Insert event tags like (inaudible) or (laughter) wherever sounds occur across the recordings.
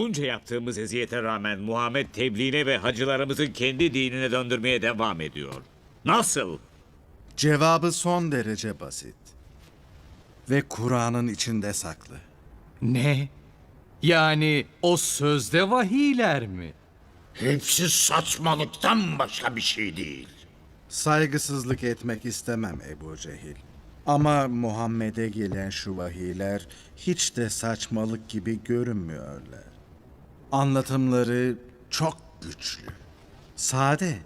Bunca yaptığımız eziyete rağmen Muhammed tebliğine ve hacılarımızın kendi dinine döndürmeye devam ediyor. Nasıl? Cevabı son derece basit. Ve Kur'an'ın içinde saklı. Ne? Yani o sözde vahiyler mi? Hepsi saçmalıktan başka bir şey değil. Saygısızlık etmek istemem Ebu Cehil. Ama Muhammed'e gelen şu vahiyler hiç de saçmalık gibi görünmüyorlar. Anlatımları çok güçlü. Sade.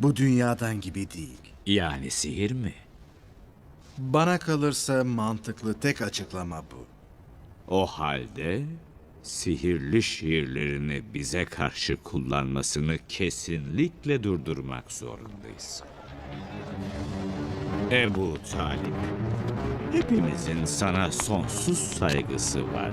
Bu dünyadan gibi değil. Yani sihir mi? Bana kalırsa mantıklı tek açıklama bu. O halde sihirli şiirlerini bize karşı kullanmasını kesinlikle durdurmak zorundayız. Ebu Talip, hepimizin sana sonsuz saygısı var.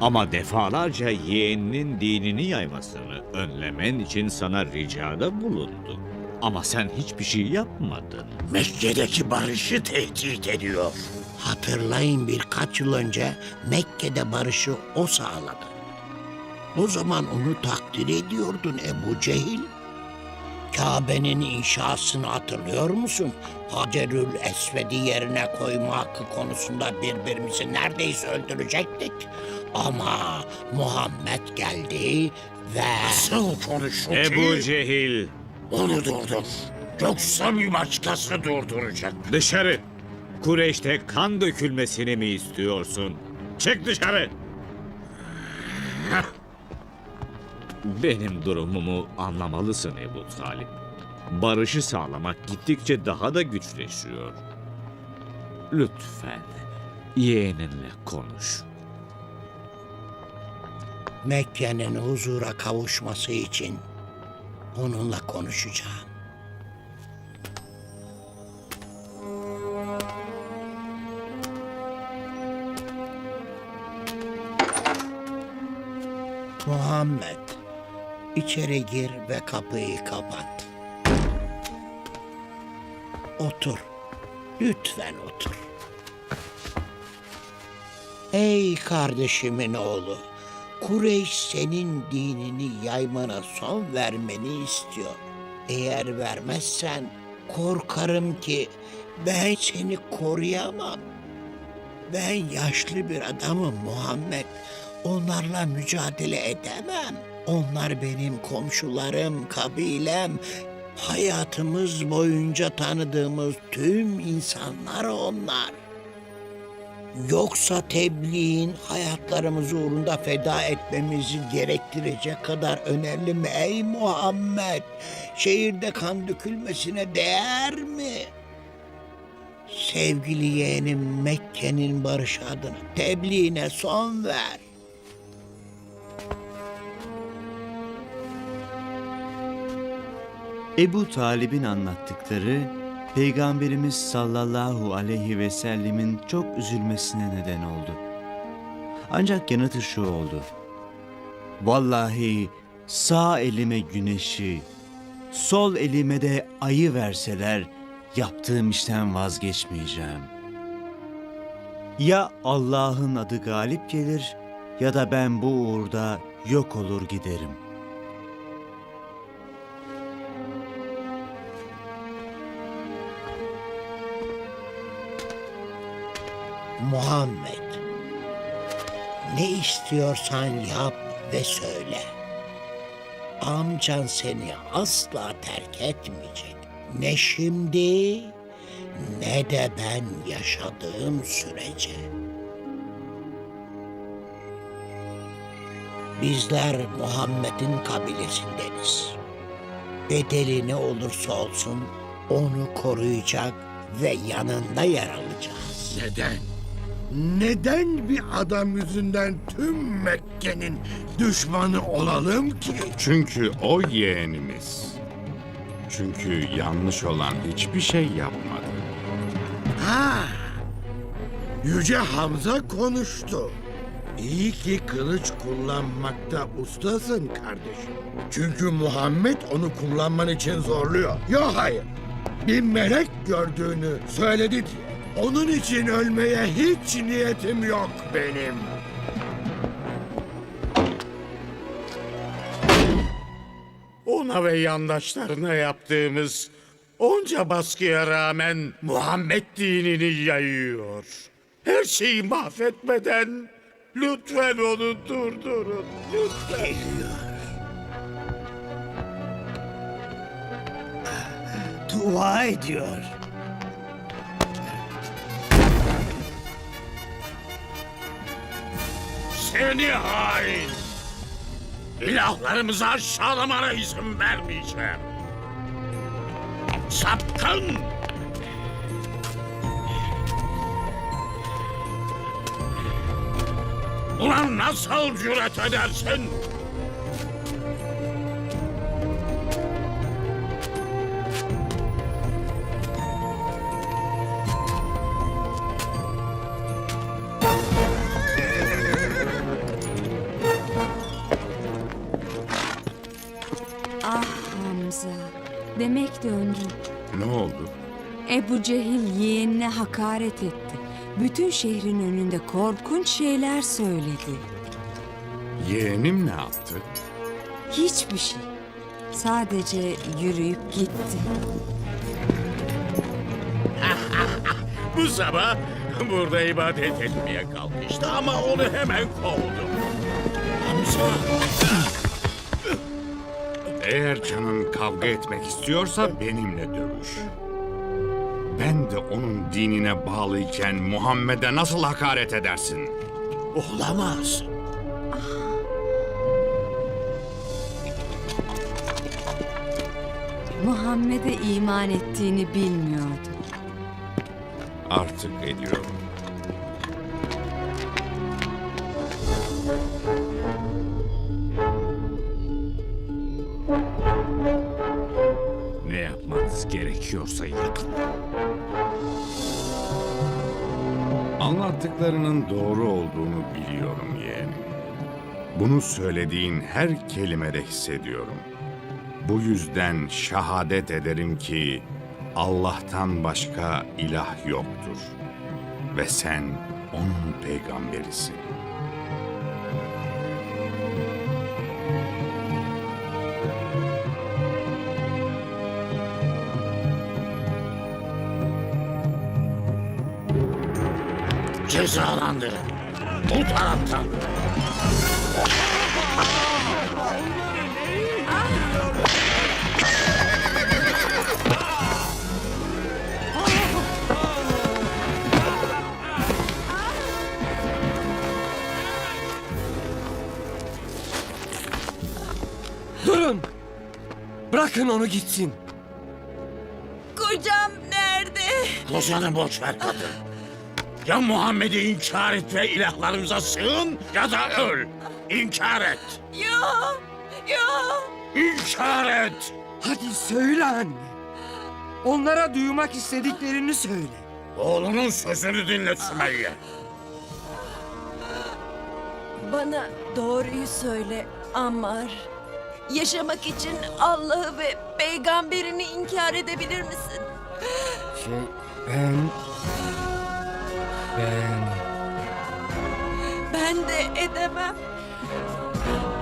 Ama defalarca yeğeninin dinini yaymasını önlemen için sana ricada bulundu. Ama sen hiçbir şey yapmadın. Mekke'deki barışı tehdit ediyor. Hatırlayın birkaç yıl önce Mekke'de barışı o sağladı. O zaman onu takdir ediyordun Ebu Cehil. Kabe'nin inşasını hatırlıyor musun? Hacerül Esved'i yerine koyma hakkı konusunda birbirimizi neredeyse öldürecektik. Ama Muhammed geldi ve... Nasıl konuştu Ebu Cehil, Onu durdur. Yoksa bir başkası durduracak. dışarı! Kureyş'te kan dökülmesini mi istiyorsun? Çık dışarı! Benim durumumu anlamalısın Ebu Talip. Barışı sağlamak gittikçe daha da güçleşiyor. Lütfen yeğeninle konuş. Mekke'nin huzura kavuşması için onunla konuşacağım. Muhammed, içeri gir ve kapıyı kapat. Otur. Lütfen otur. Ey kardeşimin oğlu, Kureyş senin dinini yaymana son vermeni istiyor. Eğer vermezsen korkarım ki ben seni koruyamam. Ben yaşlı bir adamım Muhammed. Onlarla mücadele edemem. Onlar benim komşularım, kabilem. Hayatımız boyunca tanıdığımız tüm insanlar onlar. Yoksa tebliğin hayatlarımızı uğrunda feda etmemizi gerektirecek kadar önemli mi ey Muhammed? Şehirde kan dökülmesine değer mi? Sevgili yeğenim Mekke'nin barış adına tebliğine son ver. Ebu Talib'in anlattıkları Peygamberimiz sallallahu aleyhi ve sellemin çok üzülmesine neden oldu. Ancak yanıtı şu oldu. Vallahi sağ elime güneşi, sol elime de ayı verseler yaptığım işten vazgeçmeyeceğim. Ya Allah'ın adı galip gelir ya da ben bu uğurda yok olur giderim.'' Muhammed. Ne istiyorsan yap ve söyle. Amcan seni asla terk etmeyecek. Ne şimdi ne de ben yaşadığım sürece. Bizler Muhammed'in kabilesindeniz. Bedeli ne olursa olsun onu koruyacak ve yanında yer alacağız. Neden? Neden bir adam yüzünden tüm Mekke'nin düşmanı olalım ki? Çünkü o yeğenimiz. Çünkü yanlış olan hiçbir şey yapmadı. Ha! Yüce Hamza konuştu. İyi ki kılıç kullanmakta ustasın kardeşim. Çünkü Muhammed onu kullanman için zorluyor. Yok hayır. Bir melek gördüğünü söyledi diye. Onun için ölmeye hiç niyetim yok benim. Ona ve yandaşlarına yaptığımız onca baskıya rağmen Muhammed dinini yayıyor. Her şeyi mahvetmeden lütfen onu durdurun. Lütfen. Geliyor. Dua ediyor. Seni hain! İlahlarımızı aşağılamana izin vermeyeceğim. Sapkın! Ulan nasıl cüret edersin? Demek döndün. Ne oldu? Ebu Cehil yeğenine hakaret etti. Bütün şehrin önünde korkunç şeyler söyledi. Yeğenim ne yaptı? Hiçbir şey. Sadece yürüyüp gitti. (laughs) Bu sabah burada ibadet etmeye kalkıştı ama onu hemen kovdum. Hamza! Eğer canın kavga etmek istiyorsa benimle dövüş. Ben de onun dinine bağlıyken Muhammed'e nasıl hakaret edersin? Olamaz. Muhammed'e iman ettiğini bilmiyordu. Artık ediyorum. Gerekiyorsa yapın. Anlattıklarının doğru olduğunu biliyorum yeğenim. Bunu söylediğin her kelimede hissediyorum. Bu yüzden şehadet ederim ki Allah'tan başka ilah yoktur. Ve sen onun peygamberisin. Cezalandırın. Bu taraftan. Durun! Bırakın onu gitsin. Kocam nerede? Kocanı boş ver kadın. Ya Muhammed'i inkar et ve ilahlarımıza sığın ya da öl. İnkar et. Yok, yok. İnkar et. Hadi söyle anne. Onlara duymak istediklerini söyle. Oğlunun sözünü dinle Sümeyye. Bana doğruyu söyle Ammar. Yaşamak için Allah'ı ve peygamberini inkar edebilir misin? Şey ben... Ben... Ben de edemem.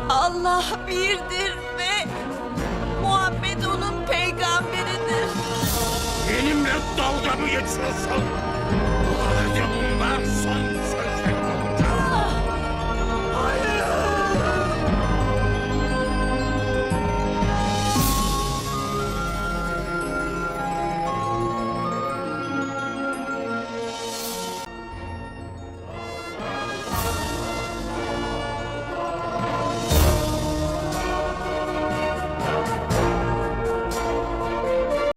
Allah birdir ve Muhammed onun peygamberidir. Benimle dalga mı geçiyorsun? Bu halde bunlar son